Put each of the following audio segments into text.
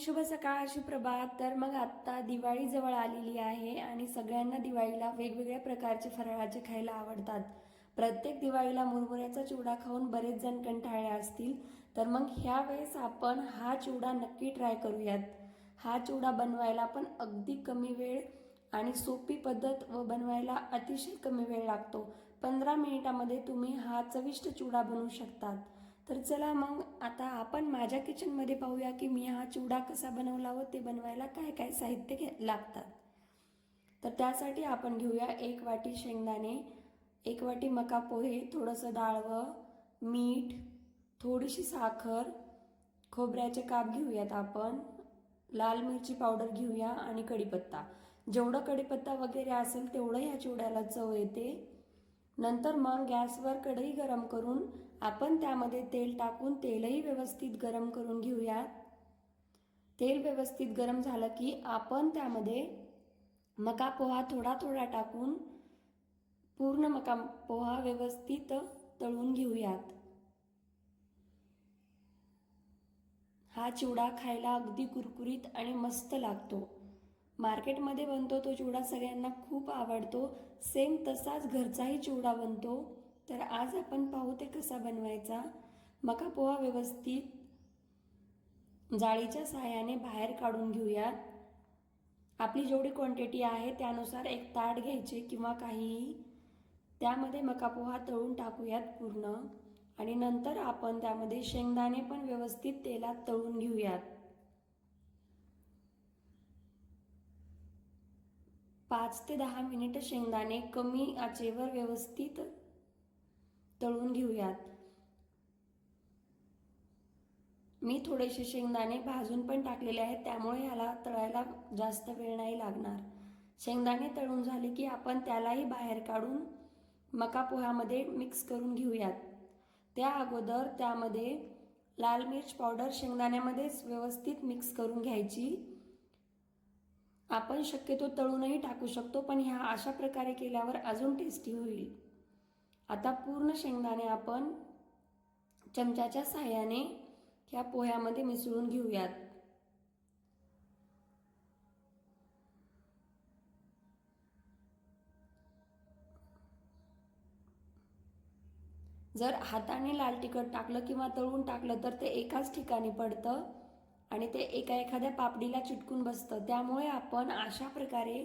शुभ सकाळ सुप्रभात तर मग आत्ता दिवाळी जवळ आलेली आहे आणि सगळ्यांना दिवाळीला वेगवेगळ्या प्रकारचे फराळाचे खायला आवडतात. प्रत्येक दिवाळीला मुरमुऱ्याचा चिवडा खाऊन बरेच जण कंटाळले असतील. तर मग ह्या वेळेस आपण हा चिवडा नक्की ट्राय करूयात. हा चिवडा बनवायला पण अगदी कमी वेळ आणि सोपी पद्धत व बनवायला अतिशय कमी वेळ लागतो. पंधरा मिनिटामध्ये तुम्ही हा चविष्ट चिवडा बनवू शकतात. तर चला मग आता आपण माझ्या किचनमध्ये पाहूया की मी हा चिवडा कसा बनवला व ते बनवायला काय काय साहित्य घे लागतात. तर त्यासाठी आपण घेऊया एक वाटी शेंगदाणे एक वाटी मका पोहे थोडंसं डाळवं मीठ थोडीशी साखर खोबऱ्याचे काप घेऊयात आपण लाल मिरची पावडर घेऊया आणि कढीपत्ता. जेवढं कढीपत्ता वगैरे असेल तेवढं ह्या चिवड्याला चव येते. नंतर मग गॅसवर कढई गरम करून आपण त्यामध्ये तेल टाकून तेलही व्यवस्थित गरम करून घेऊयात. तेल व्यवस्थित गरम झालं की आपण त्यामध्ये मका पोहा थोडा थोडा टाकून पूर्ण मका पोहा व्यवस्थित तळून घेऊयात. हा चिवडा खायला अगदी कुरकुरीत आणि मस्त लागतो. मार्केटमध्ये बनतो तो चिवडा सगळ्यांना खूप आवडतो. सेम तसाच घरचाही चिवडा बनतो. तर आज आपण पाहू ते कसा बनवायचा. मका पोहा व्यवस्थित जाळीच्या सहाय्याने बाहेर काढून घेऊयात. आपली जेवढी क्वांटिटी आहे त्यानुसार एक ताट घ्यायचे किंवा काहीही. त्यामध्ये मका पोहा तळून टाकूयात पूर्ण. आणि नंतर आपण त्यामध्ये शेंगदाणे पण व्यवस्थित तेलात तळून घेऊयात. पाच ते दहा मिनिट शेंगदाणे कमी आचेवर व्यवस्थित तळून घेऊयात. मी थोडेसे शेंगदाणे भाजून पण टाकलेले आहेत त्यामुळे ह्याला तळायला जास्त वेळ नाही लागणार. शेंगदाणे तळून झाले की आपण त्यालाही बाहेर काढून मका पोह्यामध्ये मिक्स करून घेऊयात. त्या अगोदर त्यामध्ये लाल मिर्च पावडर शेंगदाण्यामध्येच व्यवस्थित मिक्स करून घ्यायची. आपण शक्यतो तळूनही टाकू शकतो पण ह्या अशा प्रकारे केल्यावर अजून टेस्टी होईल. आता पूर्ण शेंगदाणे आपण चमच्याच्या साह्याने ह्या पोह्यामध्ये मिसळून घेऊयात. जर हाताने लाल तिखट टाकलं किंवा तळून टाकलं तर ते एकाच ठिकाणी पडतं. आणि ते एका एखाद्या पापडीला चिटकून बसतं. त्यामुळे आपण अशा प्रकारे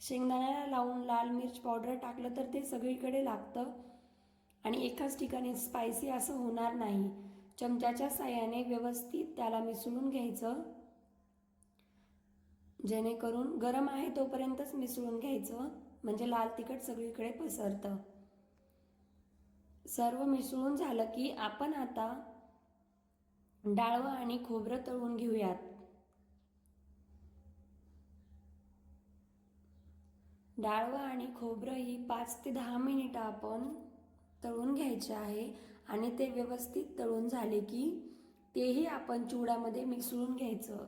शेंगदाण्याला लावून लाल मिर्च पावडर टाकलं तर ते सगळीकडे लागतं. आणि एकाच ठिकाणी स्पायसी असं होणार नाही. चमच्याच्या साह्याने व्यवस्थित त्याला मिसळून घ्यायचं. जेणेकरून गरम आहे तोपर्यंतच मिसळून घ्यायचं. म्हणजे लाल तिखट सगळीकडे पसरतं. सर्व मिसळून झालं की आपण आता डाळवं आणि खोबरं तळून घेऊयात. डाळवं आणि खोबरं ही पाच ते दहा मिनिटं आपण तळून घ्यायचे आहे आणि ते व्यवस्थित तळून झाले की तेही आपण चिवडामध्ये मिसळून घ्यायचं.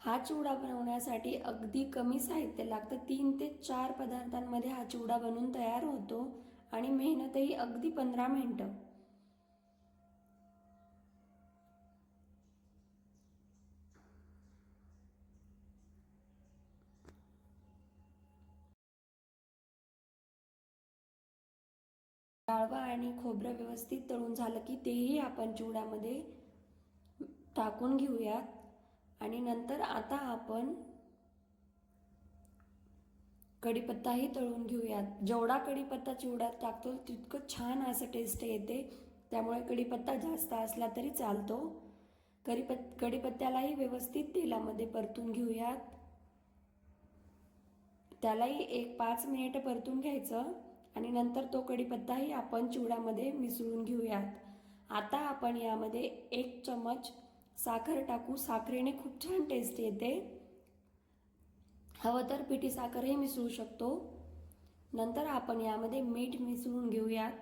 हा चिवडा बनवण्यासाठी अगदी कमी साहित्य लागतं. तीन ते चार पदार्थांमध्ये हा चिवडा बनवून तयार होतो आणि मेहनतही अगदी पंधरा मिनटं. डाळवा आणि खोबरं व्यवस्थित तळून झालं की तेही आपण चिवड्यामध्ये टाकून घेऊयात. आणि नंतर आता आपण कढीपत्ताही तळून घेऊयात. जेवढा कढीपत्ता चिवड्यात टाकतो तितकं छान असं टेस्ट येते. त्यामुळे कढीपत्ता जास्त असला तरी चालतो. कढीपत् कढीपत्त्यालाही व्यवस्थित तेलामध्ये परतून घेऊयात. त्यालाही एक पाच मिनिटं परतून घ्यायचं. आणि नंतर तो कढीपत्ताही आपण चिवड्यामध्ये मिसळून घेऊयात. आता आपण यामध्ये एक चमच साखर टाकू. साखरेने खूप छान टेस्ट येते. हवं तर पिठी साखरही मिसळू शकतो. नंतर आपण यामध्ये मीठ मिसळून घेऊयात.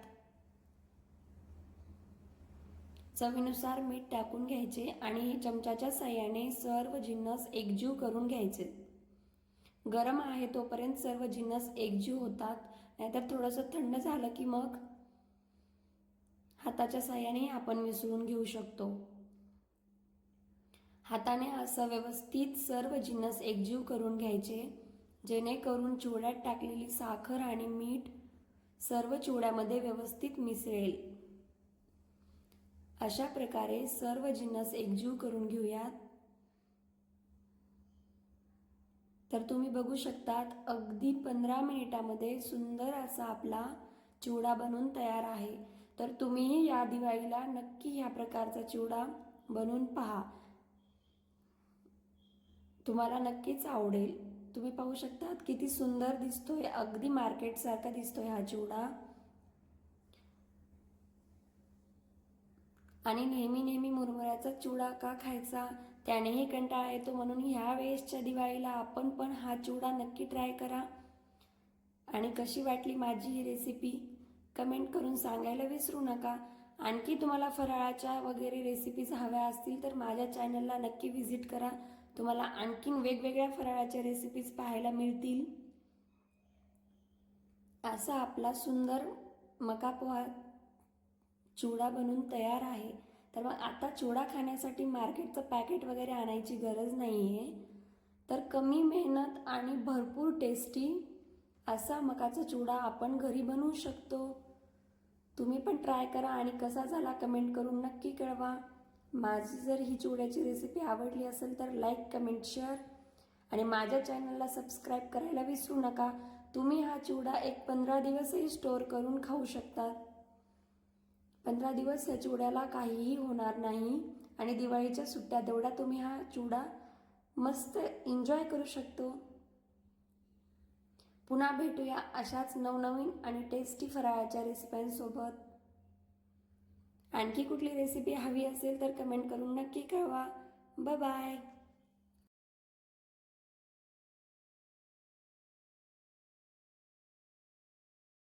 चवीनुसार मीठ टाकून घ्यायचे आणि चमच्याच्या साह्याने सर्व जिन्नस एकजीव करून घ्यायचे. गरम आहे तोपर्यंत सर्व जिन्नस एकजीव होतात. नाहीतर थोडंसं थंड झालं की मग हाताच्या साह्याने आपण मिसळून घेऊ शकतो. हाताने असं व्यवस्थित सर्व जिन्नस एकजीव करून घ्यायचे जेणेकरून चिवड्यात टाकलेली साखर आणि मीठ सर्व चिवड्यामध्ये व्यवस्थित मिसळेल. अशा प्रकारे सर्व जिन्नस एकजीव करून घेऊयात. तर तुम्ही बघू शकतात अगदी पंधरा मिनिटामध्ये सुंदर असा आपला चिवडा बनून तयार आहे. तर तुम्हीही या दिवाळीला नक्की ह्या प्रकारचा चिवडा बनवून पहा. तुम्हाला नक्कीच आवडेल. तुम्ही पाहू शकतात किती सुंदर दिसतोय अगदी मार्केटसारखा दिसतोय हा चिवडा. आणि नेहमी नेहमी मुरमुऱ्याचा चिवडा का खायचा? त्यानेही कंटाळा येतो म्हणून ह्या वेळेसच्या दिवाळीला आपण पण हा चिवडा नक्की ट्राय करा. आणि कशी वाटली माझी ही रेसिपी कमेंट करून सांगायला विसरू नका. आणखी तुम्हाला फराळाच्या वगैरे रेसिपीज हव्या असतील तर माझ्या चॅनलला नक्की व्हिजिट करा. तुम्हाला आणखीन वेगवेगळ्या फराळाच्या रेसिपीज पाहायला मिळतील. असा आपला सुंदर मका पोहा चिवडा बनून तयार आहे. तर मग आता चिवडा खाण्यासाठी मार्केटचं पॅकेट वगैरे आणायची गरज नाही आहे तर कमी मेहनत आणि भरपूर टेस्टी असा मकाचा चिवडा आपण घरी बनवू शकतो. तुम्ही पण ट्राय करा आणि कसा झाला कमेंट करून नक्की कळवा. माझी जर ही चिवड्याची रेसिपी आवडली असेल तर लाईक कमेंट शेअर आणि माझ्या चॅनलला सबस्क्राईब करायला विसरू नका. तुम्ही हा चिवडा एक पंधरा दिवसही स्टोअर करून खाऊ शकतात पंधरा दिवस या चिवड्याला काहीही होणार नाही. आणि दिवाळीच्या सुट्ट्या तेवढा तुम्ही हा चिवडा मस्त एन्जॉय करू शकतो. पुन्हा भेटूया अशाच नवनवीन आणि टेस्टी फराळाच्या रेसिप्यांसोबत आणखी कुठली रेसिपी हवी असेल तर कमेंट करून नक्की कळवा. बाय